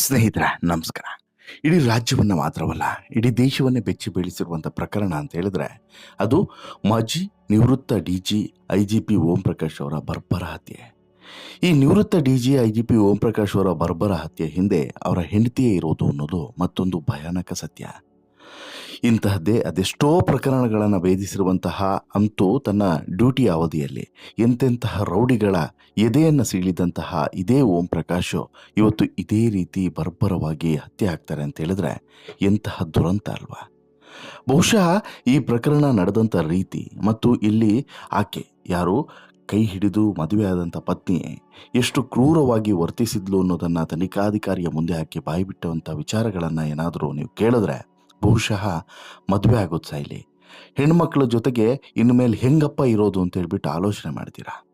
ಸ್ನೇಹಿತರೆ, ನಮಸ್ಕಾರ. ಇಡೀ ರಾಜ್ಯವನ್ನು ಮಾತ್ರವಲ್ಲ, ಇಡೀ ದೇಶವನ್ನೇ ಬೆಚ್ಚಿ ಬೀಳಿಸಿರುವಂಥ ಪ್ರಕರಣ ಅಂತ ಹೇಳಿದ್ರೆ, ಅದು ಮಾಜಿ ನಿವೃತ್ತ D G I G P Om Prakash ಅವರ ಬರ್ಬರ ಹತ್ಯೆ. ಈ ನಿವೃತ್ತ D G I G P Om Prakash ಅವರ ಬರ್ಬರ ಹತ್ಯೆ ಹಿಂದೆ ಅವರ ಹೆಂಡತಿಯೇ ಇರೋದು ಅನ್ನೋದು ಮತ್ತೊಂದು ಭಯಾನಕ ಸತ್ಯ. ಇಂತಹದ್ದೇ ಅದೆಷ್ಟೋ ಪ್ರಕರಣಗಳನ್ನು ಭೇದಿಸಿರುವಂತಹ ಅಂತೂ ತನ್ನ ಡ್ಯೂಟಿ ಅವಧಿಯಲ್ಲಿ. ಎಂತೆಂತಹ ರೌಡಿಗಳ ಎದೆಯನ್ನು ಸೀಳಿದಂತಹ ಇದೇ ಓಂ ಪ್ರಕಾಶ್ ಇವತ್ತು ಇದೇ ರೀತಿ ಬರ್ಬರವಾಗಿ ಹತ್ಯೆ ಆಗ್ತಾರೆ ಅಂತ ಹೇಳಿದ್ರೆ ಎಂತಹ ದುರಂತ ಅಲ್ವಾ? ಬಹುಶಃ ಈ ಪ್ರಕರಣ ನಡೆದಂಥ ರೀತಿ ಮತ್ತು ಇಲ್ಲಿ ಆಕೆ ಯಾರು ಕೈ ಹಿಡಿದು ಮದುವೆಯಾದಂಥ ಪತ್ನಿ ಎಷ್ಟು ಕ್ರೂರವಾಗಿ ವರ್ತಿಸಿದ್ಲು ಅನ್ನೋದನ್ನು ತನಿಖಾಧಿಕಾರಿಯ ಮುಂದೆ ಹಾಕಿ ಬಾಯಿಬಿಟ್ಟಂಥ ವಿಚಾರಗಳನ್ನು ಏನಾದರೂ ನೀವು ಕೇಳಿದ್ರೆ ಬಹುಶಃ ಮದುವೆ ಆಗೋದು ಸಾಯಿಲಿ. ಹೆಣ್ಮಕ್ಳ ಜೊತೆಗೆ ಇನ್ನು ಮೇಲೆ ಹೆಂಗಪ್ಪ ಇರೋದು ಅಂತ ಹೇಳ್ಬಿಟ್ಟು ಆಲೋಚನೆ ಮಾಡ್ತೀರಾ?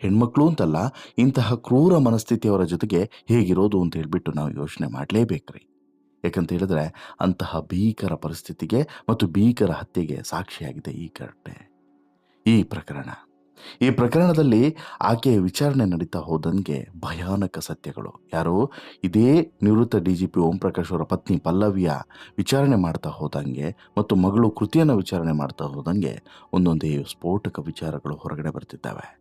ಹೆಣ್ಮಕ್ಳು ಅಂತಲ್ಲ, ಇಂತಹ ಕ್ರೂರ ಮನಸ್ಥಿತಿಯವರ ಜೊತೆಗೆ ಹೇಗಿರೋದು ಅಂತ ಹೇಳ್ಬಿಟ್ಟು ನಾವು ಯೋಚನೆ ಮಾಡಲೇಬೇಕ್ರಿ. ಯಾಕಂತ ಹೇಳಿದ್ರೆ, ಅಂತಹ ಭೀಕರ ಪರಿಸ್ಥಿತಿಗೆ ಮತ್ತು ಭೀಕರ ಹತ್ಯೆಗೆ ಸಾಕ್ಷಿಯಾಗಿದೆ ಈ ಘಟನೆ ಈ ಪ್ರಕರಣ. ಈ ಪ್ರಕರಣದಲ್ಲಿ ಆಕೆಯ ವಿಚಾರಣೆ ನಡೀತಾ ಹೋದಂಗೆ ಭಯಾನಕ ಸತ್ಯಗಳು. ಯಾರು ಇದೇ ನಿವೃತ್ತ D G P Om Prakash ಅವರ ಪತ್ನಿ ಪಲ್ಲವಿಯ ವಿಚಾರಣೆ ಮಾಡ್ತಾ ಹೋದಂಗೆ ಮತ್ತು ಮಗಳು ಕೃತಿಯನ್ನು ವಿಚಾರಣೆ ಮಾಡ್ತಾ ಹೋದಂಗೆ ಒಂದೊಂದೇ ಸ್ಫೋಟಕ ವಿಚಾರಗಳು ಹೊರಗಡೆ ಬರ್ತಿದ್ದಾವೆ.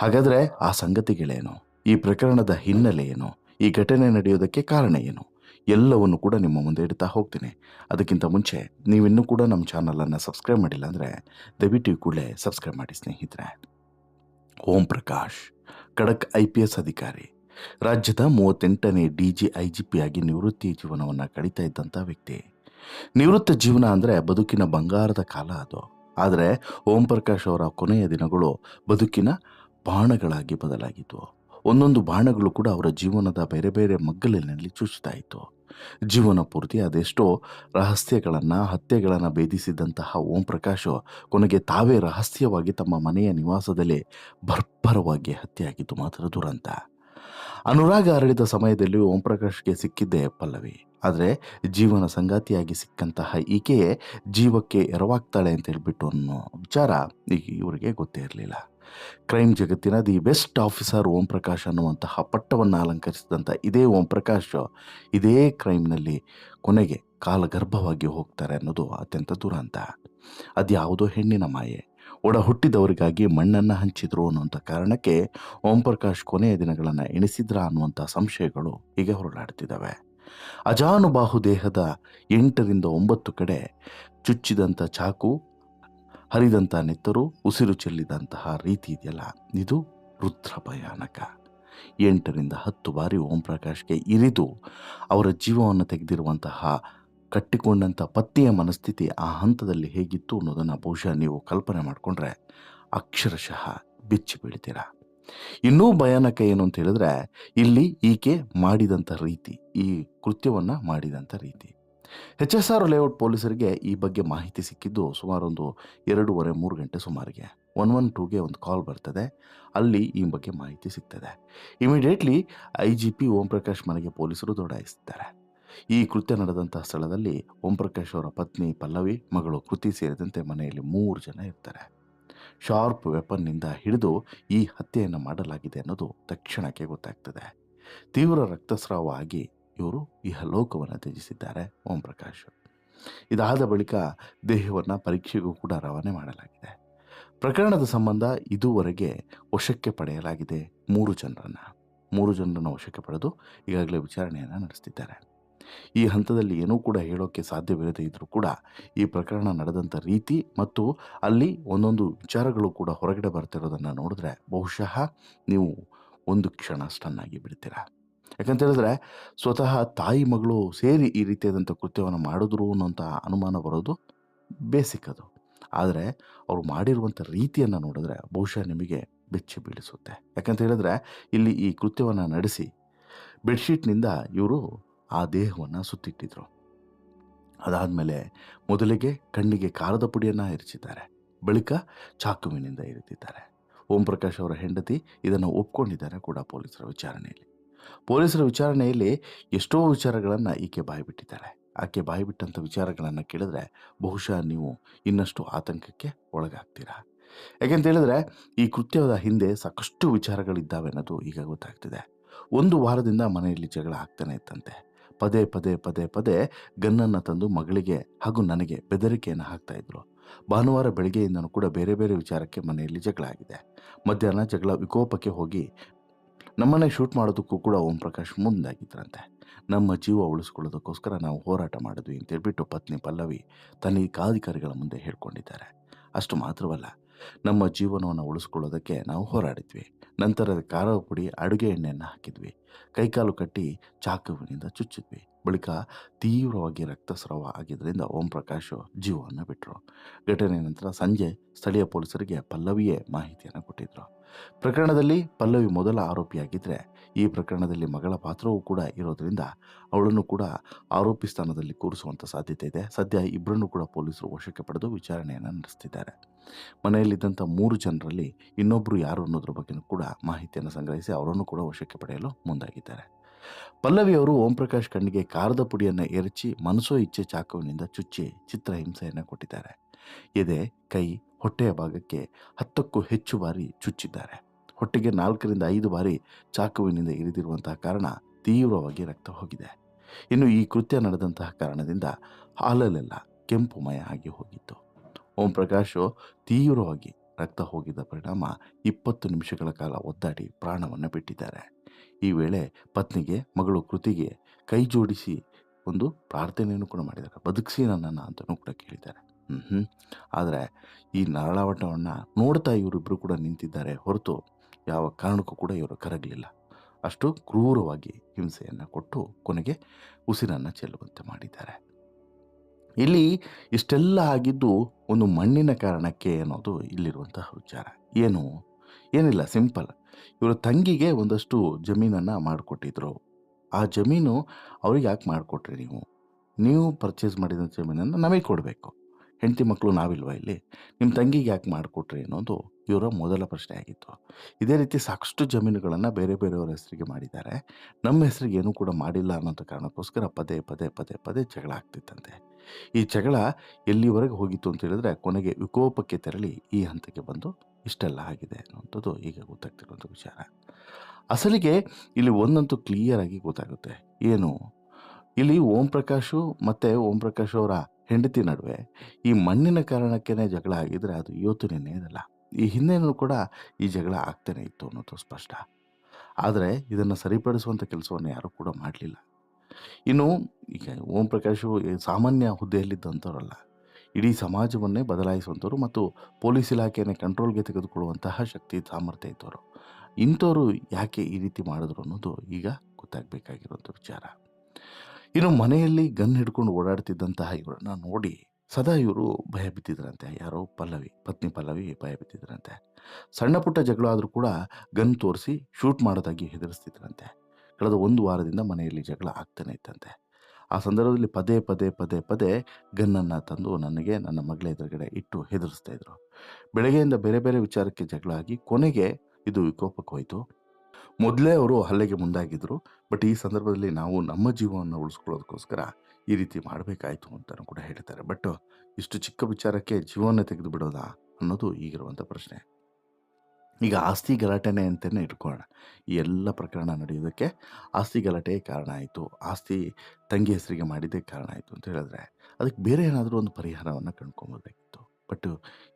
ಹಾಗಾದರೆ ಆ ಸಂಗತಿಗಳೇನು? ಈ ಪ್ರಕರಣದ ಹಿನ್ನೆಲೆ ಏನು? ಈ ಘಟನೆ ನಡೆಯೋದಕ್ಕೆ ಕಾರಣ ಏನು? ಎಲ್ಲವನ್ನು ಕೂಡ ನಿಮ್ಮ ಮುಂದೆ ಇಡ್ತಾ ಹೋಗ್ತೀನಿ. ಅದಕ್ಕಿಂತ ಮುಂಚೆ ನೀವಿನ್ನೂ ಕೂಡ ನಮ್ಮ ಚಾನಲನ್ನು ಸಬ್ಸ್ಕ್ರೈಬ್ ಮಾಡಿಲ್ಲ ಅಂದರೆ ದಯವಿಟ್ಟು ಕೂಡಲೇ ಸಬ್ಸ್ಕ್ರೈಬ್ ಮಾಡಿ ಸ್ನೇಹಿತರೆ. ಓಂ ಪ್ರಕಾಶ್, ಖಡಕ್ ಐ ಪಿ ಎಸ್ ಅಧಿಕಾರಿ. ರಾಜ್ಯದ ಮೂವತ್ತೆಂಟನೇ D G I G P ಆಗಿ ನಿವೃತ್ತಿ ಜೀವನವನ್ನು ಕಳೀತಾ ಇದ್ದಂಥ ವ್ಯಕ್ತಿ. ನಿವೃತ್ತ ಜೀವನ ಅಂದರೆ ಬದುಕಿನ ಬಂಗಾರದ ಕಾಲ ಅದು. ಆದರೆ ಓಂ ಪ್ರಕಾಶ್ ಅವರ ಕೊನೆಯ ದಿನಗಳು ಬದುಕಿನ ಬಾಣಗಳಾಗಿ ಬದಲಾಗಿದ್ವು. ಒಂದೊಂದು ಬಾಣಗಳು ಕೂಡ ಅವರ ಜೀವನದ ಬೇರೆ ಬೇರೆ ಮಗ್ಗಲಿನಲ್ಲಿ ಚುಚ್ಚುತ್ತಾ ಇತ್ತು. ಜೀವನ ಪೂರ್ತಿ ಅದೆಷ್ಟೋ ರಹಸ್ಯಗಳನ್ನು, ಹತ್ಯೆಗಳನ್ನು ಭೇದಿಸಿದಂತಹ ಓಂ ಪ್ರಕಾಶ್ ಕೊನೆಗೆ ತಾವೇ ರಹಸ್ಯವಾಗಿ ತಮ್ಮ ಮನೆಯ ನಿವಾಸದಲ್ಲಿ ಬರ್ಬರವಾಗಿ ಹತ್ಯೆಯಾಗಿದ್ದು ಮಾತ್ರ ದುರಂತ. ಅನುರಾಗ ಅರಳಿದ ಸಮಯದಲ್ಲಿ ಓಂ ಪ್ರಕಾಶ್ಗೆ ಸಿಕ್ಕಿದ್ದೇ ಪಲ್ಲವಿ. ಆದರೆ ಜೀವನ ಸಂಗಾತಿಯಾಗಿ ಸಿಕ್ಕಂತಹ ಈಕೆಯೇ ಜೀವಕ್ಕೆ ಎರವಾಗ್ತಾಳೆ ಅಂತ ಹೇಳ್ಬಿಟ್ಟು ಅನ್ನೋ ವಿಚಾರ ಈಗ ಇವರಿಗೆ ಗೊತ್ತೇ ಇರಲಿಲ್ಲ. ಕ್ರೈಮ್ ಜಗತ್ತಿನ the best officer Om Prakash ಅನ್ನುವಂತಹ ಪಟ್ಟವನ್ನು ಅಲಂಕರಿಸಿದಂಥ ಇದೇ ಓಂ ಪ್ರಕಾಶ್, ಇದೇ ಕ್ರೈಮ್ನಲ್ಲಿ ಕೊನೆಗೆ ಕಾಲಗರ್ಭವಾಗಿ ಹೋಗ್ತಾರೆ ಅನ್ನೋದು ಅತ್ಯಂತ ದುರಂತ. ಅದ್ಯಾವುದೋ ಹೆಣ್ಣಿನ ಮಾಯೆ. ಒಡ ಹುಟ್ಟಿದವರಿಗಾಗಿ ಮಣ್ಣನ್ನು ಹಂಚಿದ್ರು ಅನ್ನುವಂಥ ಕಾರಣಕ್ಕೆ ಓಂ ಪ್ರಕಾಶ್ ಕೊನೆಯ ದಿನಗಳನ್ನು ಎಣಿಸಿದ್ರ ಅನ್ನುವಂಥ ಸಂಶಯಗಳು ಈಗ ಹೊರಡಾಡ್ತಿದ್ದಾವೆ ಅಜಾನುಬಾಹು ದೇಹದ ಎಂಟರಿಂದ ಒಂಬತ್ತು ಕಡೆ ಚುಚ್ಚಿದಂಥ ಚಾಕು ಹರಿದಂಥ ನೆತ್ತರು, ಉಸಿರು ಚೆಲ್ಲಿದಂತಹ ರೀತಿ ಇದೆಯಲ್ಲ, ಇದು ರುದ್ರ ಭಯಾನಕ ಎಂಟರಿಂದ ಹತ್ತು ಬಾರಿ ಓಂ ಪ್ರಕಾಶ್ಗೆ ಇರಿದು ಅವರ ಜೀವವನ್ನು ತೆಗೆದಿರುವಂತಹ ಕಟ್ಟಿಕೊಂಡಂಥ ಪತ್ನಿಯ ಮನಸ್ಥಿತಿ ಆ ಹಂತದಲ್ಲಿ ಹೇಗಿತ್ತು ಅನ್ನೋದನ್ನು ಬಹುಶಃ ನೀವು ಕಲ್ಪನೆ ಮಾಡಿಕೊಂಡ್ರೆ ಅಕ್ಷರಶಃ ಬಿಚ್ಚಿ ಬೀಳ್ತೀರಾ. ಇನ್ನೂ ಭಯಾನಕ ಏನು ಅಂತ ಹೇಳಿದ್ರೆ, ಇಲ್ಲಿ ಈಕೆ ಮಾಡಿದಂಥ ರೀತಿ, ಈ ಕೃತ್ಯವನ್ನು ಮಾಡಿದಂಥ ರೀತಿ. ಎಚ್ ಎಸ್ ಆರ್ ಲೇಔಟ್ ಪೊಲೀಸರಿಗೆ ಈ ಬಗ್ಗೆ ಮಾಹಿತಿ ಸಿಕ್ಕಿದ್ದು ಸುಮಾರು ಒಂದು ಎರಡೂವರೆ ಮೂರು ಗಂಟೆ ಸುಮಾರಿಗೆ. ಒನ್ ಒನ್ ಟೂಗೆ ಒಂದು ಕಾಲ್ ಬರ್ತದೆ. ಅಲ್ಲಿ ಈ ಬಗ್ಗೆ ಮಾಹಿತಿ ಸಿಗ್ತದೆ. Immediately I G P Om Prakash ಮನೆಗೆ ಪೊಲೀಸರು ದೌಡಾಯಿಸ್ತಾರೆ ಈ ಕೃತ್ಯ ನಡೆದಂತಹ ಸ್ಥಳದಲ್ಲಿ ಓಂ ಪ್ರಕಾಶ್ ಅವರ ಪತ್ನಿ ಪಲ್ಲವಿ, ಮಗಳು ಕೃತಿ ಸೇರಿದಂತೆ ಮನೆಯಲ್ಲಿ ಮೂರು ಜನ ಇರ್ತಾರೆ. ಶಾರ್ಪ್ ವೆಪನ್ನಿಂದ ಹಿಡಿದು ಈ ಹತ್ಯೆಯನ್ನು ಮಾಡಲಾಗಿದೆ ಅನ್ನೋದು ತಕ್ಷಣಕ್ಕೆ ಗೊತ್ತಾಗ್ತದೆ. ತೀವ್ರ ರಕ್ತಸ್ರಾವ ಆಗಿ ಇವರು ಇಹಲೋಕವನ್ನು ತ್ಯಜಿಸಿದ್ದಾರೆ, ಓಂ ಪ್ರಕಾಶ್ ಇದಾದ ಬಳಿಕ ದೇಹವನ್ನು ಪರೀಕ್ಷೆಗೂ ಕೂಡ ರವಾನೆ ಮಾಡಲಾಗಿದೆ. ಪ್ರಕರಣದ ಸಂಬಂಧ ಇದುವರೆಗೆ ವಶಕ್ಕೆ ಪಡೆಯಲಾಗಿದೆ ಮೂರು ಜನರನ್ನು. ಮೂರು ಜನರನ್ನು ವಶಕ್ಕೆ ಪಡೆದು ಈಗಾಗಲೇ ವಿಚಾರಣೆಯನ್ನು ನಡೆಸ್ತಿದ್ದಾರೆ. ಈ ಹಂತದಲ್ಲಿ ಏನೂ ಕೂಡ ಹೇಳೋಕ್ಕೆ ಸಾಧ್ಯವಿರದೇ ಇದ್ದರೂ ಕೂಡ ಈ ಪ್ರಕರಣ ನಡೆದಂಥ ರೀತಿ ಮತ್ತು ಅಲ್ಲಿ ಒಂದೊಂದು ವಿಚಾರಗಳು ಕೂಡ ಹೊರಗಡೆ ಬರ್ತಿರೋದನ್ನು ನೋಡಿದ್ರೆ ಬಹುಶಃ ನೀವು ಒಂದು ಕ್ಷಣ ಸ್ಟನ್ನಾಗಿ ಬಿಡ್ತೀರಾ? ಯಾಕಂತ ಹೇಳಿದ್ರೆ ಸ್ವತಃ ತಾಯಿ ಮಗಳು ಸೇರಿ ಈ ರೀತಿಯಾದಂಥ ಕೃತ್ಯವನ್ನು ಮಾಡಿದ್ರು ಅನ್ನೋಂಥ ಅನುಮಾನ ಬರೋದು ಬೇಸಿಕ್ ಅದು. ಆದರೆ ಅವರು ಮಾಡಿರುವಂಥ ರೀತಿಯನ್ನು ನೋಡಿದ್ರೆ ಬಹುಶಃ ನಿಮಗೆ ಬೆಚ್ಚಿ ಬೀಳಿಸುತ್ತೆ. ಯಾಕಂತ ಹೇಳಿದ್ರೆ ಇಲ್ಲಿ ಈ ಕೃತ್ಯವನ್ನು ನಡೆಸಿ ಬೆಡ್ಶೀಟ್ನಿಂದ ಇವರು ಆ ದೇಹವನ್ನು ಸುತ್ತಿಟ್ಟಿದ್ರು. ಅದಾದಮೇಲೆ ಮೊದಲಿಗೆ ಕಣ್ಣಿಗೆ ಖಾರದ ಪುಡಿಯನ್ನು ಎರಚಿದ್ದಾರೆ ಬಳಿಕ ಚಾಕುವಿನಿಂದ ಇರಿತಿದ್ದಾರೆ. ಓಂ ಪ್ರಕಾಶ್ ಅವರ ಹೆಂಡತಿ ಇದನ್ನು ಒಪ್ಕೊಂಡಿದ್ದಾರೆ ಕೂಡ ಪೊಲೀಸರ ವಿಚಾರಣೆಯಲ್ಲಿ. ಪೊಲೀಸರ ವಿಚಾರಣೆಯಲ್ಲಿ ಎಷ್ಟೋ ವಿಚಾರಗಳನ್ನು ಈಕೆ ಬಾಯ್ಬಿಟ್ಟಿದ್ದಾರೆ ಆಕೆ ಬಾಯ್ಬಿಟ್ಟಂಥ ವಿಚಾರಗಳನ್ನು ಕೇಳಿದ್ರೆ ಬಹುಶಃ ನೀವು ಇನ್ನಷ್ಟು ಆತಂಕಕ್ಕೆ ಒಳಗಾಗ್ತೀರಾ. ಯಾಕೆಂತ ಹೇಳಿದ್ರೆ ಈ ಕೃತ್ಯದ ಹಿಂದೆ ಸಾಕಷ್ಟು ವಿಚಾರಗಳಿದ್ದಾವೆ ಅನ್ನೋದು ಈಗ ಗೊತ್ತಾಗ್ತಿದೆ. ಒಂದು ವಾರದಿಂದ ಮನೆಯಲ್ಲಿ ಜಗಳ ಆಗ್ತಾನೆ ಇತ್ತಂತೆ. ಪದೇ ಪದೇ ಪದೇ ಪದೇ ಗನ್ನನ್ನು ತಂದು ಮಗಳಿಗೆ ಹಾಗೂ ನನಗೆ ಬೆದರಿಕೆಯನ್ನು ಹಾಕ್ತಾ ಇದ್ರು. ಭಾನುವಾರ ಬೆಳಗ್ಗೆಯಿಂದನೂ ಕೂಡ ಬೇರೆ ಬೇರೆ ವಿಚಾರಕ್ಕೆ ಮನೆಯಲ್ಲಿ ಜಗಳ ಆಗಿದೆ. ಮಧ್ಯಾಹ್ನ ಜಗಳ ವಿಕೋಪಕ್ಕೆ ಹೋಗಿ ನಮ್ಮನೆ ಶೂಟ್ ಮಾಡೋದಕ್ಕೂ ಕೂಡ ಓಂ ಪ್ರಕಾಶ್ ಮುಂದಾಗಿದ್ರಂತೆ. ನಮ್ಮ ಜೀವ ಉಳಿಸ್ಕೊಳ್ಳೋದಕ್ಕೋಸ್ಕರ ನಾವು ಹೋರಾಟ ಮಾಡಿದ್ವಿ ಅಂತೇಳ್ಬಿಟ್ಟು ಪತ್ನಿ ಪಲ್ಲವಿ ತನಿಖಾಧಿಕಾರಿಗಳ ಮುಂದೆ ಹೇಳ್ಕೊಂಡಿದ್ದಾರೆ. ಅಷ್ಟು ಮಾತ್ರವಲ್ಲ, ನಮ್ಮ ಜೀವನವನ್ನು ಉಳಿಸ್ಕೊಳ್ಳೋದಕ್ಕೆ ನಾವು ಹೋರಾಡಿದ್ವಿ. ನಂತರ ಖಾರ ಪುಡಿ, ಅಡುಗೆ ಎಣ್ಣೆಯನ್ನು ಹಾಕಿದ್ವಿ. ಕೈಕಾಲು ಕಟ್ಟಿ ಚಾಕುವಿನಿಂದ ಚುಚ್ಚಿದ್ವಿ. ಬಳಿಕ ತೀವ್ರವಾಗಿ ರಕ್ತಸ್ರಾವ ಆಗಿದ್ದರಿಂದ ಓಂ ಪ್ರಕಾಶ್ ಜೀವವನ್ನು ಬಿಟ್ಟರು ಘಟನೆ ನಂತರ ಸಂಜೆ ಸ್ಥಳೀಯ ಪೊಲೀಸರಿಗೆ ಪಲ್ಲವಿಯೇ ಮಾಹಿತಿಯನ್ನು ಕೊಟ್ಟಿದ್ರು. ಪ್ರಕರಣದಲ್ಲಿ ಪಲ್ಲವಿ ಮೊದಲ ಆರೋಪಿಯಾಗಿದ್ದರೆ ಈ ಪ್ರಕರಣದಲ್ಲಿ ಮಗಳ ಪಾತ್ರವೂ ಕೂಡ ಇರೋದರಿಂದ ಅವಳನ್ನು ಕೂಡ ಆರೋಪಿ ಸ್ಥಾನದಲ್ಲಿ ಕೂರಿಸುವಂಥ ಸಾಧ್ಯತೆ ಇದೆ. ಸದ್ಯ ಇಬ್ಬರನ್ನು ಕೂಡ ಪೊಲೀಸರು ವಶಕ್ಕೆ ಪಡೆದು ವಿಚಾರಣೆಯನ್ನು ನಡೆಸ್ತಿದ್ದಾರೆ. ಮನೆಯಲ್ಲಿದ್ದಂಥ ಮೂರು ಜನರಲ್ಲಿ ಇನ್ನೊಬ್ಬರು ಯಾರು ಅನ್ನೋದ್ರ ಬಗ್ಗೆನೂ ಕೂಡ ಮಾಹಿತಿಯನ್ನು ಸಂಗ್ರಹಿಸಿ ಅವರನ್ನು ಕೂಡ ವಶಕ್ಕೆ ಪಡೆಯಲು ಮುಂದಾಗಿದ್ದಾರೆ. ಪಲ್ಲವಿ ಅವರು ಓಂ ಪ್ರಕಾಶ್ ಕಣ್ಣಿಗೆ ಕಾರದ ಪುಡಿಯನ್ನು ಎರಚಿ ಮನಸೋ ಇಚ್ಛೆ ಚಾಕುವಿನಿಂದ ಚುಚ್ಚಿ ಚಿತ್ರಹಿಂಸೆಯನ್ನು ಕೊಟ್ಟಿದ್ದಾರೆ. ಎದೆ, ಕೈ ಹೊಟ್ಟೆಯ ಭಾಗಕ್ಕೆ ಹತ್ತಕ್ಕೂ ಹೆಚ್ಚು ಬಾರಿ ಚುಚ್ಚಿದ್ದಾರೆ. ಹೊಟ್ಟೆಗೆ ನಾಲ್ಕರಿಂದ ಐದು ಬಾರಿ ಚಾಕುವಿನಿಂದ ಇರಿದಿರುವಂತಹ ಕಾರಣ ತೀವ್ರವಾಗಿ ರಕ್ತ ಹೋಗಿದೆ. ಇನ್ನು ಈ ಕೃತ್ಯ ನಡೆದಂತಹ ಕಾರಣದಿಂದ ಹಾಲಲ್ಲೆಲ್ಲ ಕೆಂಪು ಮಯ ಆಗಿ ಹೋಗಿತ್ತು. ಓಂ ಪ್ರಕಾಶು ತೀವ್ರವಾಗಿ ರಕ್ತ ಹೋಗಿದ್ದ ಪರಿಣಾಮ ಇಪ್ಪತ್ತು ನಿಮಿಷಗಳ ಕಾಲ ಒದ್ದಾಡಿ ಪ್ರಾಣವನ್ನು ಬಿಟ್ಟಿದ್ದಾರೆ. ಈ ವೇಳೆ ಪತ್ನಿಗೆ, ಮಗಳು ಕೃತಿಗೆ ಕೈ ಜೋಡಿಸಿ ಒಂದು ಪ್ರಾರ್ಥನೆಯನ್ನು ಕೂಡ ಮಾಡಿದ್ದಾರೆ. ಬದುಕಿಸಿ ನನ್ನನ್ನು ಅಂತಲೂ ಕೂಡ ಕೇಳಿದ್ದಾರೆ. ಹ್ಞೂ ಆದರೆ ಈ ನರಳಾವಟವನ್ನು ನೋಡ್ತಾ ಇವರಿಬ್ಬರು ಕೂಡ ನಿಂತಿದ್ದಾರೆ ಹೊರತು ಯಾವ ಕಾರಣಕ್ಕೂ ಕೂಡ ಇವರು ಕರಗಲಿಲ್ಲ. ಅಷ್ಟು ಕ್ರೂರವಾಗಿ ಹಿಂಸೆಯನ್ನು ಕೊಟ್ಟು ಕೊನೆಗೆ ಉಸಿರನ್ನು ಚೆಲ್ಲುವಂತೆ ಮಾಡಿದ್ದಾರೆ. ಇಲ್ಲಿ ಇಷ್ಟೆಲ್ಲ ಆಗಿದ್ದು ಒಂದು ಮಣ್ಣಿನ ಕಾರಣಕ್ಕೆ ಅನ್ನೋದು ಇಲ್ಲಿರುವಂತಹ ವಿಚಾರ. ಏನು? ಏನಿಲ್ಲ, ಸಿಂಪಲ್. ಇವರು ತಂಗಿಗೆ ಒಂದಷ್ಟು ಜಮೀನನ್ನು ಮಾಡಿಕೊಟ್ಟಿದ್ರು. ಆ ಜಮೀನು ಅವ್ರಿಗೆ ಯಾಕೆ ಮಾಡಿಕೊಟ್ರಿ ನೀವು? ನೀವು ಪರ್ಚೇಸ್ ಮಾಡಿದ ಜಮೀನನ್ನು ನಮಗೆ ಕೊಡಬೇಕು. ಹೆಂಡತಿ ಮಕ್ಕಳು ನಾವಿಲ್ವಾ ಇಲ್ಲಿ? ನಿಮ್ಮ ತಂಗಿಗೆ ಯಾಕೆ ಮಾಡಿಕೊಟ್ರಿ ಅನ್ನೋದು ಇವರ ಮೊದಲ ಪ್ರಶ್ನೆ ಆಗಿತ್ತು. ಇದೇ ರೀತಿ ಸಾಕಷ್ಟು ಜಮೀನುಗಳನ್ನು ಬೇರೆ ಬೇರೆಯವರ ಹೆಸರಿಗೆ ಮಾಡಿದ್ದಾರೆ. ನಮ್ಮ ಹೆಸರಿಗೆ ಏನೂ ಕೂಡ ಮಾಡಿಲ್ಲ ಅನ್ನೋಂಥ ಕಾರಣಕ್ಕೋಸ್ಕರ ಪದೇ ಪದೇ ಪದೇ ಪದೇ ಜಗಳ ಆಗ್ತಿತ್ತಂತೆ. ಈ ಜಗಳ ಎಲ್ಲಿವರೆಗೆ ಹೋಗಿತ್ತು ಅಂತ ಹೇಳಿದ್ರೆ ಕೊನೆಗೆ ವಿಕೋಪಕ್ಕೆ ತೆರಳಿ ಈ ಹಂತಕ್ಕೆ ಬಂದು ಇಷ್ಟೆಲ್ಲ ಆಗಿದೆ ಅನ್ನುವಂಥದ್ದು ಈಗ ಗೊತ್ತಾಗ್ತಿರುವಂಥ ವಿಚಾರ. ಅಸಲಿಗೆ ಇಲ್ಲಿ ಒಂದಂತೂ ಕ್ಲಿಯರ್ ಆಗಿ ಗೊತ್ತಾಗುತ್ತೆ. ಏನು? ಇಲ್ಲಿ ಓಂ ಪ್ರಕಾಶು ಮತ್ತು ಓಂ ಪ್ರಕಾಶ್ ಅವರ ಹೆಂಡತಿ ನಡುವೆ ಈ ಮಣ್ಣಿನ ಕಾರಣಕ್ಕೇ ಜಗಳ ಆಗಿದ್ರೆ ಅದು ಇವತ್ತು ನಿನ್ನೆ ಇರಲ್ಲ. ಈ ಹಿಂದೆನೂ ಕೂಡ ಈ ಜಗಳ ಆಗ್ತಾನೆ ಇತ್ತು ಅನ್ನೋದು ಸ್ಪಷ್ಟ. ಆದರೆ ಇದನ್ನು ಸರಿಪಡಿಸುವಂಥ ಕೆಲಸವನ್ನು ಯಾರೂ ಕೂಡ ಮಾಡಲಿಲ್ಲ. ಇನ್ನು ಈಗ ಓಂ ಪ್ರಕಾಶು ಸಾಮಾನ್ಯ ಹುದ್ದೆಯಲ್ಲಿದ್ದಂಥವರಲ್ಲ ಇಡೀ ಸಮಾಜವನ್ನೇ ಬದಲಾಯಿಸುವಂಥವ್ರು ಮತ್ತು ಪೊಲೀಸ್ ಇಲಾಖೆಯನ್ನೇ ಕಂಟ್ರೋಲ್ಗೆ ತೆಗೆದುಕೊಳ್ಳುವಂತಹ ಶಕ್ತಿ, ಸಾಮರ್ಥ್ಯ ಇದ್ದವರು. ಇಂಥವರು ಯಾಕೆ ಈ ರೀತಿ ಮಾಡಿದ್ರು ಅನ್ನೋದು ಈಗ ಗೊತ್ತಾಗಬೇಕಾಗಿರುವಂಥ ವಿಚಾರ. ಇನ್ನು ಮನೆಯಲ್ಲಿ ಗನ್ ಹಿಡ್ಕೊಂಡು ಓಡಾಡ್ತಿದ್ದಂತಹ ಇವರನ್ನ ನೋಡಿ ಸದಾ ಇವರು ಭಯ ಬಿದ್ದಿದ್ರಂತೆ ಯಾರೋ ಪಲ್ಲವಿ, ಪತ್ನಿ ಪಲ್ಲವಿ ಭಯ ಬಿದ್ದಿದ್ರಂತೆ ಸಣ್ಣ ಪುಟ್ಟ ಜಗಳ ಆದರೂ ಕೂಡ ಗನ್ ತೋರಿಸಿ ಶೂಟ್ ಮಾಡೋದಾಗಿ ಹೆದರಿಸ್ತಿದ್ರಂತೆ. ಕಳೆದ ಒಂದು ವಾರದಿಂದ ಮನೆಯಲ್ಲಿ ಜಗಳ ಆಗ್ತಾನೆ ಇತ್ತಂತೆ. ಆ ಸಂದರ್ಭದಲ್ಲಿ ಪದೇ ಪದೇ ಪದೇ ಪದೇ ಗನ್ನನ್ನು ತಂದು ನನಗೆ, ನನ್ನ ಮಗಳ ಎದುರುಗಡೆ ಇಟ್ಟು ಹೆದರಿಸ್ತಾ ಇದ್ರು. ಬೆಳಗ್ಗೆಯಿಂದ ಬೇರೆ ಬೇರೆ ವಿಚಾರಕ್ಕೆ ಜಗಳ ಆಗಿ ಕೊನೆಗೆ ಇದು ವಿಕೋಪಕ್ಕೆ ಹೋಯಿತು. ಮೊದಲೇ ಅವರು ಹಲ್ಲೆಗೆ ಮುಂದಾಗಿದ್ದರು ಬಟ್ ಈ ಸಂದರ್ಭದಲ್ಲಿ ನಾವು ನಮ್ಮ ಜೀವವನ್ನು ಉಳಿಸ್ಕೊಳ್ಳೋದಕ್ಕೋಸ್ಕರ ಈ ರೀತಿ ಮಾಡಬೇಕಾಯಿತು ಅಂತಲೂ ಕೂಡ ಹೇಳ್ತಾರೆ. ಬಟ್ ಇಷ್ಟು ಚಿಕ್ಕ ವಿಚಾರಕ್ಕೆ ಜೀವನ ತೆಗೆದು ಬಿಡೋದಾ ಅನ್ನೋದು ಈಗಿರುವಂಥ ಪ್ರಶ್ನೆ. ಈಗ ಆಸ್ತಿ ಗಲಾಟೆನೇ ಅಂತಲೇ ಇಟ್ಕೊಳ್ಳೋಣ. ಈ ಎಲ್ಲ ಪ್ರಕರಣ ನಡೆಯೋದಕ್ಕೆ ಆಸ್ತಿ ಗಲಾಟೆ ಕಾರಣ ಆಯಿತು. ಆಸ್ತಿ ತಂಗಿ ಹೆಸರಿಗೆ ಮಾಡಿದ್ದೇ ಕಾರಣ ಆಯಿತು ಅಂತ ಹೇಳಿದ್ರೆ ಅದಕ್ಕೆ ಬೇರೆ ಏನಾದರೂ ಒಂದು ಪರಿಹಾರವನ್ನು ಕಂಡ್ಕೊಬೋದಾಗಿತ್ತು ಬಟ್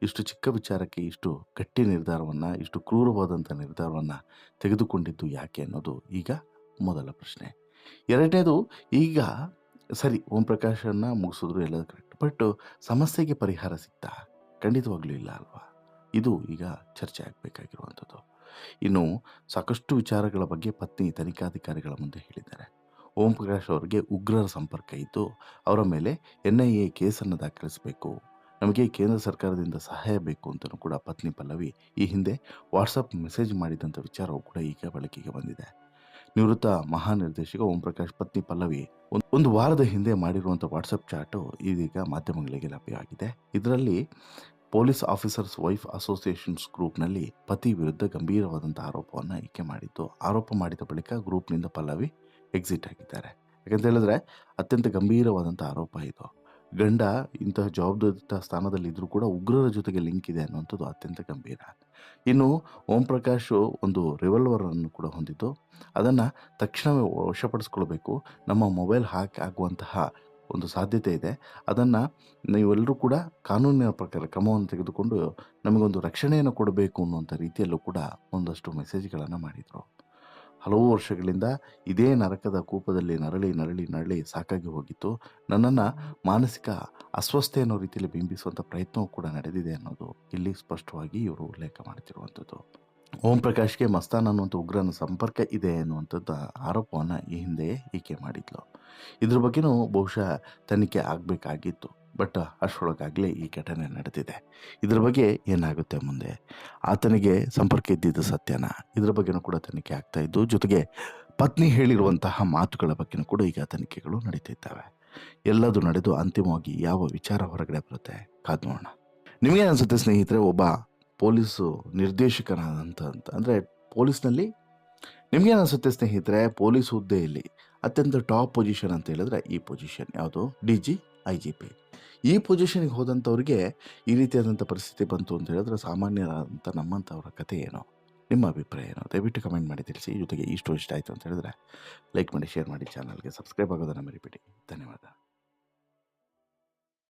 ಇಷ್ಟು ಚಿಕ್ಕ ವಿಚಾರಕ್ಕೆ ಇಷ್ಟು ಗಟ್ಟಿ ನಿರ್ಧಾರವನ್ನು, ಇಷ್ಟು ಕ್ರೂರವಾದಂಥ ನಿರ್ಧಾರವನ್ನು ತೆಗೆದುಕೊಂಡಿದ್ದು ಯಾಕೆ ಅನ್ನೋದು ಈಗ ಮೊದಲ ಪ್ರಶ್ನೆ. ಎರಡನೇದು, ಈಗ ಸರಿ ಓಂ ಪ್ರಕಾಶನ್ನು ಮುಗಿಸಿದ್ರು ಎಲ್ಲ ಕರೆಕ್ಟ್ ಬಟ್ ಸಮಸ್ಯೆಗೆ ಪರಿಹಾರ ಸಿಗ್ತಾ ಖಂಡಿತವಾಗ್ಲೂ ಇಲ್ಲ ಅಲ್ವಾ? ಇದು ಈಗ ಚರ್ಚೆ ಆಗಬೇಕಾಗಿರುವಂಥದ್ದು. ಇನ್ನು ಸಾಕಷ್ಟು ವಿಚಾರಗಳ ಬಗ್ಗೆ ಪತ್ನಿ ತನಿಖಾಧಿಕಾರಿಗಳ ಮುಂದೆ ಹೇಳಿದ್ದಾರೆ. ಓಂ ಪ್ರಕಾಶ್ ಅವರಿಗೆ ಉಗ್ರರ ಸಂಪರ್ಕ ಇದ್ದು, ಅವರ ಮೇಲೆ ಎನ್ ಐ ಎ ಕೇಸನ್ನು ದಾಖಲಿಸಬೇಕು. ನಮಗೆ ಕೇಂದ್ರ ಸರ್ಕಾರದಿಂದ ಸಹಾಯ ಬೇಕು ಅಂತಲೂ ಕೂಡ ಪತ್ನಿ ಪಲ್ಲವಿ ಈ ಹಿಂದೆ ವಾಟ್ಸಪ್ ಮೆಸೇಜ್ ಮಾಡಿದಂಥ ವಿಚಾರವು ಕೂಡ ಈಗ ಬೆಳಕಿಗೆ ಬಂದಿದೆ. ನಿವೃತ್ತ ಮಹಾನಿರ್ದೇಶಕ ಓಂ ಪ್ರಕಾಶ್ ಪತ್ನಿ ಪಲ್ಲವಿ ಒಂದ್- ವಾರದ ಹಿಂದೆ ಮಾಡಿರುವಂಥ ವಾಟ್ಸಪ್ ಚಾಟು ಇದೀಗ ಮಾಧ್ಯಮಗಳಿಗೆ ಲಭ್ಯವಾಗಿದೆ. ಇದರಲ್ಲಿ ಪೊಲೀಸ್ ಆಫೀಸರ್ಸ್ ವೈಫ್ ಅಸೋಸಿಯೇಷನ್ಸ್ ಗ್ರೂಪ್ನಲ್ಲಿ ಪತಿ ವಿರುದ್ಧ ಗಂಭೀರವಾದಂಥ ಆರೋಪವನ್ನು ಈಕೆ ಮಾಡಿದ್ದು, ಆರೋಪ ಮಾಡಿದ ಬಳಿಕ ಗ್ರೂಪ್ನಿಂದ ಪಲ್ಲವಿ ಎಕ್ಸಿಟ್ ಆಗಿದ್ದಾರೆ. ಯಾಕಂತ ಹೇಳಿದ್ರೆ ಅತ್ಯಂತ ಗಂಭೀರವಾದಂಥ ಆರೋಪ ಇದು. ಗಂಡ ಇಂತಹ ಜವಾಬ್ದಾರಿಯುತ ಸ್ಥಾನದಲ್ಲಿದ್ದರೂ ಕೂಡ ಉಗ್ರರ ಜೊತೆಗೆ ಲಿಂಕ್ ಇದೆ ಅನ್ನುವಂಥದ್ದು ಅತ್ಯಂತ ಗಂಭೀರ. ಇನ್ನು ಓಂ ಪ್ರಕಾಶ್ ಒಂದು ರಿವಾಲ್ವರನ್ನು ಕೂಡ ಹೊಂದಿದ್ದು, ಅದನ್ನು ತಕ್ಷಣವೇ ವಶಪಡಿಸ್ಕೊಳ್ಬೇಕು. ನಮ್ಮ ಮೊಬೈಲ್ ಹ್ಯಾಕ್ ಆಗುವಂತಹ ಒಂದು ಸಾಧ್ಯತೆ ಇದೆ. ಅದನ್ನು ನೀವೆಲ್ಲರೂ ಕೂಡ ಕಾನೂನಿನ ಪ್ರಕಾರ ಕ್ರಮವನ್ನು ತೆಗೆದುಕೊಂಡು ನಮಗೊಂದು ರಕ್ಷಣೆಯನ್ನು ಕೊಡಬೇಕು ಅನ್ನುವಂಥ ರೀತಿಯಲ್ಲೂ ಕೂಡ ಒಂದಷ್ಟು ಮೆಸೇಜ್ಗಳನ್ನು ಮಾಡಿದರು. ಹಲವು ವರ್ಷಗಳಿಂದ ಇದೇ ನರಕದ ಕೂಪದಲ್ಲಿ ನರಳಿ ನರಳಿ ನರಳಿ ಸಾಕಾಗಿ ಹೋಗಿತ್ತು. ನನ್ನನ್ನು ಮಾನಸಿಕ ಅಸ್ವಸ್ಥೆ ಅನ್ನೋ ರೀತಿಯಲ್ಲಿ ಬಿಂಬಿಸುವಂಥ ಪ್ರಯತ್ನವೂ ಕೂಡ ನಡೆದಿದೆ ಅನ್ನೋದು ಇಲ್ಲಿ ಸ್ಪಷ್ಟವಾಗಿ ಇವರು ಉಲ್ಲೇಖ ಮಾಡ್ತಿರುವಂಥದ್ದು. ಓಂ ಪ್ರಕಾಶ್ಗೆ ಮಸ್ತಾನ್ ಅನ್ನುವಂಥ ಉಗ್ರನ ಸಂಪರ್ಕ ಇದೆ ಅನ್ನುವಂಥದ್ದು ಆರೋಪವನ್ನು ಈ ಹಿಂದೆ ಈಕೆ ಮಾಡಿದ್ಲು. ಇದ್ರ ಬಗ್ಗೆನೂ ಬಹುಶಃ ತನಿಖೆ ಆಗಬೇಕಾಗಿತ್ತು, ಬಟ್ ಅಷ್ಟರೊಳಗಾಗಲೇ ಈ ಘಟನೆ ನಡೆದಿದೆ. ಇದ್ರ ಬಗ್ಗೆ ಏನಾಗುತ್ತೆ ಮುಂದೆ? ಆತನಿಗೆ ಸಂಪರ್ಕ ಇದ್ದಿದ್ದು ಸತ್ಯನ? ಇದ್ರ ಬಗ್ಗೆನೂ ಕೂಡ ತನಿಖೆ ಆಗ್ತಾ ಇದ್ದು, ಜೊತೆಗೆ ಪತ್ನಿ ಹೇಳಿರುವಂತಹ ಮಾತುಗಳ ಬಗ್ಗೆನೂ ಕೂಡ ಈಗ ತನಿಖೆಗಳು ನಡೀತಿದ್ದಾವೆ. ಎಲ್ಲದೂ ನಡೆದು ಅಂತಿಮವಾಗಿ ಯಾವ ವಿಚಾರ ಹೊರಗಡೆ ಬರುತ್ತೆ? ಕಾದ್ ನೋಡೋಣ. ನಿಮಗೆ ಅನಿಸುತ್ತೆ ಸ್ನೇಹಿತರೆ, ಒಬ್ಬ ಪೊಲೀಸು ನಿರ್ದೇಶಕನಾದಂಥ ಅಂತ. ಅಂದರೆ ಪೊಲೀಸ್ನಲ್ಲಿ ನಿಮಗೆ ಅನಿಸುತ್ತೆ ಸ್ನೇಹಿತರೆ, ಪೊಲೀಸ್ ಹುದ್ದೆಯಲ್ಲಿ ಅತ್ಯಂತ ಟಾಪ್ ಪೊಸಿಷನ್ ಅಂತ ಹೇಳಿದ್ರೆ ಈ ಪೊಸಿಷನ್, ಯಾವುದು? D G, I G P. ಈ ಪೊಸಿಷನ್ಗೆ ಹೋದಂಥವ್ರಿಗೆ ಈ ರೀತಿಯಾದಂಥ ಪರಿಸ್ಥಿತಿ ಬಂತು ಅಂತ ಹೇಳಿದ್ರೆ ಸಾಮಾನ್ಯರಾದಂಥ ನಮ್ಮಂಥವ್ರ ಕಥೆ ಏನು? ನಿಮ್ಮ ಅಭಿಪ್ರಾಯ ಏನು? ದಯವಿಟ್ಟು ಕಮೆಂಟ್ ಮಾಡಿ ತಿಳಿಸಿ. ಜೊತೆಗೆ ಇಷ್ಟು ಇಷ್ಟ ಆಯಿತು ಅಂತ ಹೇಳಿದ್ರೆ ಲೈಕ್ ಮಾಡಿ, ಶೇರ್ ಮಾಡಿ, ಚಾನಲ್ಗೆ ಸಬ್ಸ್ಕ್ರೈಬ್ ಆಗೋದನ್ನು ಮರಿಬೇಡಿ. ಧನ್ಯವಾದ.